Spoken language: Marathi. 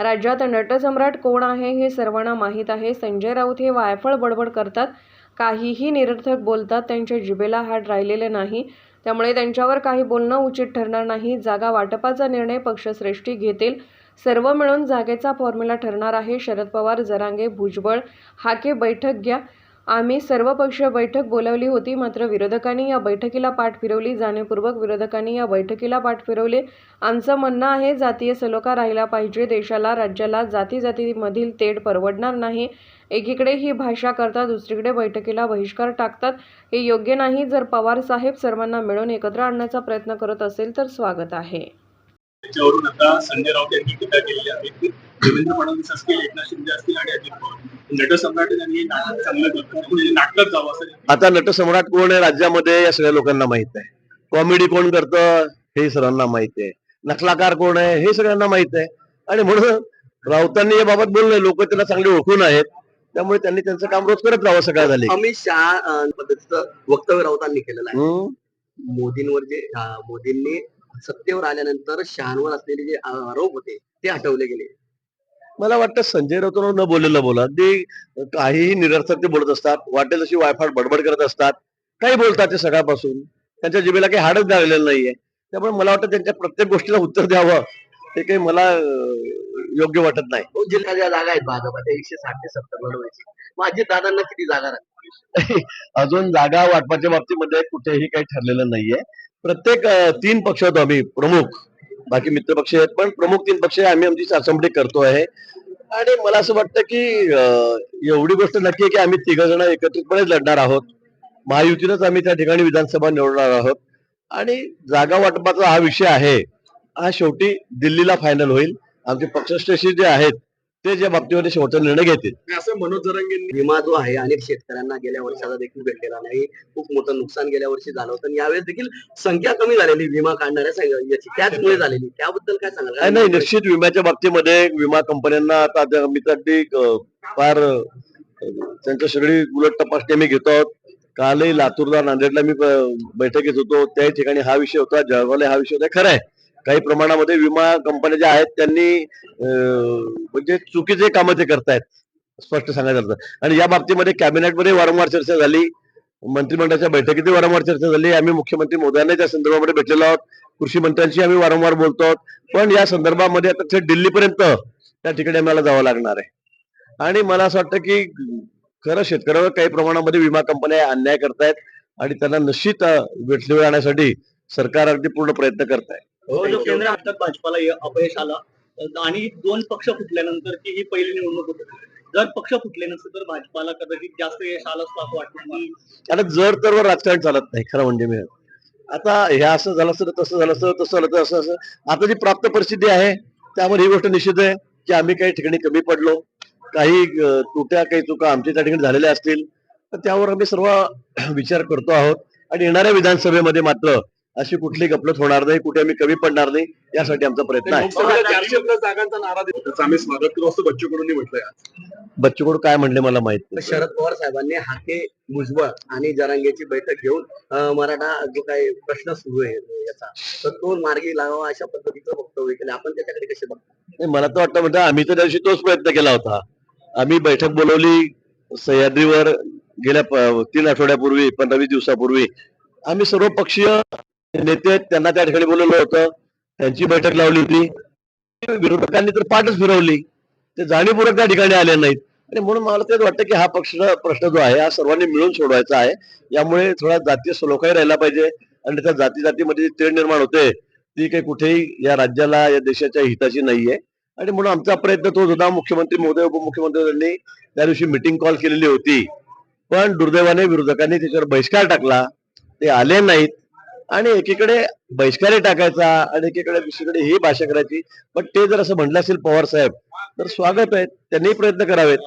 राज्यात नटसम्राट कोण आहे हे सर्वांना माहीत आहे. संजय राऊत हे वायफळ बडबड करतात. काहीही निरर्थक बोलतात त्यांच्या जिबेला हात राहिलेले नाही. त्यामुळे त्यांच्यावर काही बोलणं उचित ठरणार नाही. जागा वाटपाचा निर्णय पक्षश्रेष्ठी घेतील. सर्व मिळून जागेचा फॉर्म्युला ठरणार आहे. शरद पवार जरांगे भुजबळ हाके बैठक घ्या. आम्ही सर्वपक्षीय बैठक बोलावली होती मात्र विरोधकांनी या बैठकीला पाठ फिरवली. जाणीवपूर्वक विरोधकांनी या बैठकीला पाठ फिरवले. आमचं म्हणणं आहे जातीय सलोखा राहिला पाहिजे. देशाला राज्याला जाती जातीमधील तेढ परवडणार नाही. एकीकडे ही भाषा करतात दुसरीकडे बैठकीला बहिष्कार टाकतात. हे योग्य नाही. जर पवार साहेब सर्वांना मिळून एकत्र आणण्याचा प्रयत्न करत असेल तर स्वागत आहे. त्याच्यावरून आता संजय राऊत यांनी टीका केलेली आहे. देवेंद्र फडणवीस असतील एकनाथ शिंदे असतील आणि अजित पवार. नटसम्राट नाटक चांगलं म्हणजे नाटकात जावं असं आता नटसम्राट कोण आहे राज्यामध्ये या सगळ्या लोकांना माहीत आहे. कॉमेडी कोण करतं हे सर्वांना माहीत आहे. नकलाकार कोण आहे हे सगळ्यांना माहीत आहे. आणि म्हणून राऊतांनी याबाबत बोलले लोक त्यांना चांगले ओळखून आहेत. त्यामुळे त्यांनी त्यांचं काम रोज करत राहावं सगळ्या झाले. अमित शहा पद्धतीचं वक्तव्य राऊतांनी केलेलं आहे. मोदींवर जे मोदींनी सत्तेवर आल्यानंतर शहांवर असलेले जे आरोप होते ते हटवले गेले. मला वाटतं संजय राऊत न बोललेलं बोला. ते काहीही निरर्थक ते बोलत असतात वाटेल तशी वायफाट बडबड करत असतात काही बोलतात ते सकाळपासून. त्यांच्या जिभेला काही हाडच लागलेलं नाहीये. त्यामुळे मला वाटतं त्यांच्या प्रत्येक गोष्टीला उत्तर द्यावं ते काही मला योग्य वाटत नाही. जिल्ह्या ज्या जागा आहेत भाजपाच्या एकशे साठ ते सत्तर लढवायची माझी दादांना किती जागा राहतील अजून जागा वाटपाच्या बाबतीमध्ये कुठेही काही ठरलेलं नाहीये. प्रत्येक तीन पक्ष होतो आम्ही प्रमुख. बाकी मित्र पक्ष आहेत पण प्रमुख तीन पक्ष आम्ही आमची चाचपणी करतो आहे. आणि मला असं वाटतं की एवढी गोष्ट नक्की आहे की आम्ही तिघ जण एकत्रितपणे लढणार आहोत. महायुतीनंच आम्ही त्या ठिकाणी विधानसभा निवडणार आहोत. आणि जागा वाटपाचा हा विषय आहे. हा शेवटी दिल्लीला फायनल होईल. आमचे पक्षश्रेष्ठी जे आहेत ते ज्या बाबतीमध्ये शेवटचा निर्णय घेतील. असं मनोज जरांगेंनी विमा जो आहे अनेक शेतकऱ्यांना गेल्या वर्षाचा देखील भेटलेला नाही. खूप मोठं नुकसान गेल्या वर्षी झालं होतं. आणि यावेळेस देखील संख्या कमी झालेली विमा काढणाऱ्या याची त्याचमुळे झालेली. त्याबद्दल काय सांगाल? नाही निश्चित विम्याच्या बाबतीमध्ये विमा कंपन्यांना आता मी तर अगदी फार त्यांच्या सगळी उलट तपासणी मी घेतो आहोत. कालही लातूरला नांदेडला मी बैठकीत होतो. त्याही ठिकाणी हा विषय होता. जळगावला हा विषय होता. खरं आहे. काही प्रमाणामध्ये विमा कंपन्या ज्या आहेत त्यांनी म्हणजे चुकीचे कामं ते करतायत. स्पष्ट सांगायचं आणि या बाबतीमध्ये कॅबिनेटमध्ये वारंवार चर्चा झाली. मंत्रिमंडळाच्या बैठकीतही वारंवार चर्चा झाली. आम्ही मुख्यमंत्री मोदयांना त्या संदर्भामध्ये भेटलेलो आहोत. कृषी मंत्र्यांशी आम्ही वारंवार बोलतो आहोत. पण या संदर्भामध्ये आता थेट दिल्लीपर्यंत त्या ठिकाणी आम्हाला जावं लागणार आहे. आणि मला असं वाटतं की खरं शेतकऱ्यावर काही प्रमाणामध्ये विमा कंपन्या अन्याय करतायत आणि त्यांना निश्चित अं, आणण्यासाठी सरकार अगदी पूर्ण प्रयत्न करत आहे हो जो केंद्र हटक भाजपाला य- अपयश आलं. आणि दोन पक्ष फुटल्यानंतर ची ही पहिली निवडणूक होती. जर पक्ष फुटले नसते तर भाजपाला कदाचित जास्त यश आलं असतं असं वाटतं. आता जर तर राजकारण चालत नाही खरं म्हणजे मी. आता हे असं झालं असतं तसं झालं असतं तसं झालं तर असं असं. आता जी प्राप्त परिस्थिती आहे त्यावर ही गोष्ट निश्चित आहे की आम्ही काही ठिकाणी कमी पडलो. काही अं, त्रुट्या काही चुका आमच्या त्या ठिकाणी झालेल्या असतील. तर त्यावर आम्ही सर्व विचार करतो आहोत. आणि येणाऱ्या विधानसभेमध्ये मात्र अशी कुठली गपलत होणार नाही कुठे आम्ही कमी पडणार नाही यासाठी आमचा प्रयत्न आहे. आम्ही स्वागत करू असं बच्चू कडूंनी म्हटलंय आज. बच्चू कडू काय म्हणले मला माहीत नाही. शरद पवार साहेबांनी हाके भुजबळ आणि जरांगेची बैठक घेऊन मराठा जो काही प्रश्न सुरू आहे याचा तर तो मार्गी लावावा अशा पद्धतीचं वक्तव्य केलं. आपण त्याच्याकडे कसे बघतो? मला तर वाटतं म्हणजे आम्ही तर त्या दिवशी तोच प्रयत्न केला होता. आम्ही बैठक बोलवली सह्याद्रीवर गेल्या तीन आठवड्यापूर्वी पंधरा वीस दिवसापूर्वी. आम्ही सर्व पक्षीय नेते त्यांना त्या ठिकाणी बोलवलं होतं. त्यांची बैठक लावली होती. विरोधकांनी तर पाठच फिरवली. ते जाणीवपूर्वक त्या ठिकाणी आले नाहीत. आणि म्हणून मला तेच वाटतं की हा पक्ष प्रश्न जो आहे हा सर्वांनी मिळून सोडवायचा आहे. यामुळे थोडा जातीय सलोखाही राहिला पाहिजे. आणि त्या जाती जातीमध्ये जी तेढ निर्माण होते ती काही कुठेही या राज्याला या देशाच्या हिताची नाहीये. आणि म्हणून आमचा प्रयत्न तोच होता. मुख्यमंत्री महोदय उपमुख्यमंत्री त्या दिवशी मिटिंग कॉल केलेली होती. पण दुर्दैवाने विरोधकांनी त्याच्यावर बहिष्कार टाकला. ते आले नाहीत. आणि एकीकडे बहिष्कारही टाकायचा आणि एकीकडे दुसरीकडे ही भाषा करायची. पण ते जर असं म्हटलं असेल पवार साहेब तर स्वागत आहे. त्यांनी प्रयत्न करावेत.